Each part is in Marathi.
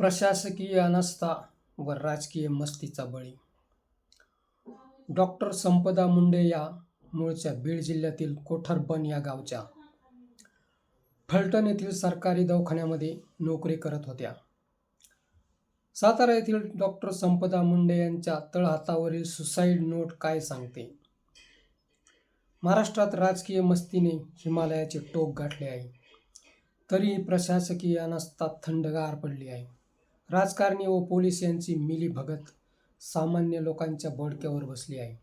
प्रशासकीय अनास्था व राजकीय मस्तीचा बळी. डॉक्टर संपदा मुंडे या मूळच्या बीड जिल्ह्यातील कोठरबन या गावच्या फलटण येथील सरकारी दवाखान्यामध्ये नोकरी करत होत्या. सातारा येथील डॉक्टर संपदा मुंडे यांच्या तळहातावरील सुसाईड नोट काय सांगते? महाराष्ट्रात राजकीय मस्तीने हिमालयाचे टोक गाठले आहे. तरीही प्रशासकीय अनास्था थंडगार पडली आहे. राजकारणी व पोलीस यांची मिलीभगत सामान्य लोकांच्या बडक्यावर बसली आहे.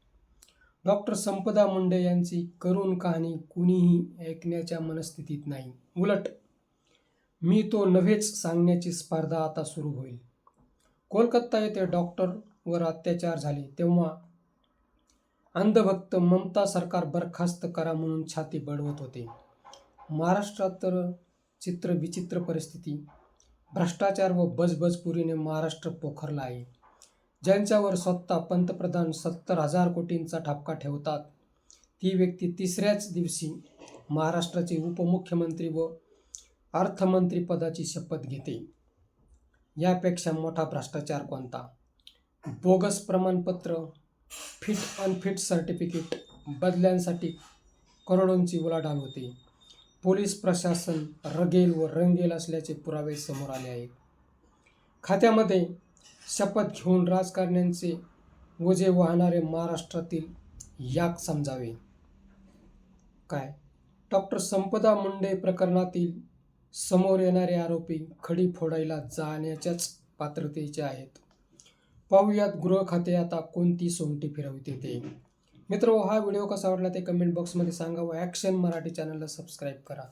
डॉक्टर संपदा मुंडे यांची करुण कहाणी कुणीही ऐकण्याच्या मनस्थितीत नाही. उलट मी तो नव्हेच सांगण्याची स्पर्धा आता सुरू होईल. कोलकाता येथे डॉक्टरवर अत्याचार झाले तेव्हा अंधभक्त ममता सरकार बरखास्त करा म्हणून छाती बडवत होते. महाराष्ट्रात तर चित्र विचित्र परिस्थिती भ्रष्टाचार व बजबजपुरीने महाराष्ट्र पोखरला आहे. ज्यांच्यावर स्वतः पंतप्रधान सत्तर हजार कोटींचा ठपका ठेवतात ती व्यक्ती तिसऱ्याच दिवशी महाराष्ट्राचे उपमुख्यमंत्री व अर्थमंत्री पदाची शपथ घेते. यापेक्षा मोठा भ्रष्टाचार कोणता? बोगस प्रमाणपत्र फिट अनफिट सर्टिफिकेट बदल्यांसाठी करोडोंची उलाढाल होते. पोलीस प्रशासन रगेल व रंगेल असल्याचे पुरावे समोर आले आहेत. खात्यामध्ये शपथ घेऊन राजकारण्यांचे ओझे वाहणारे महाराष्ट्रातील याक समजावे. काय? डॉक्टर संपदा मुंडे प्रकरणातील समोर येणारे आरोपी खडी फोडायला जाण्याच्याच पात्रतेचे आहेत. पाहुयात गृह खाते आता कोणती सोंगटी फिरवते ते. मित्र हा व्हिडिओ कसा आवडला ते कमेंट बॉक्समध्ये सांगा व ॲक्शन मराठी चॅनलला सबस्क्राईब करा.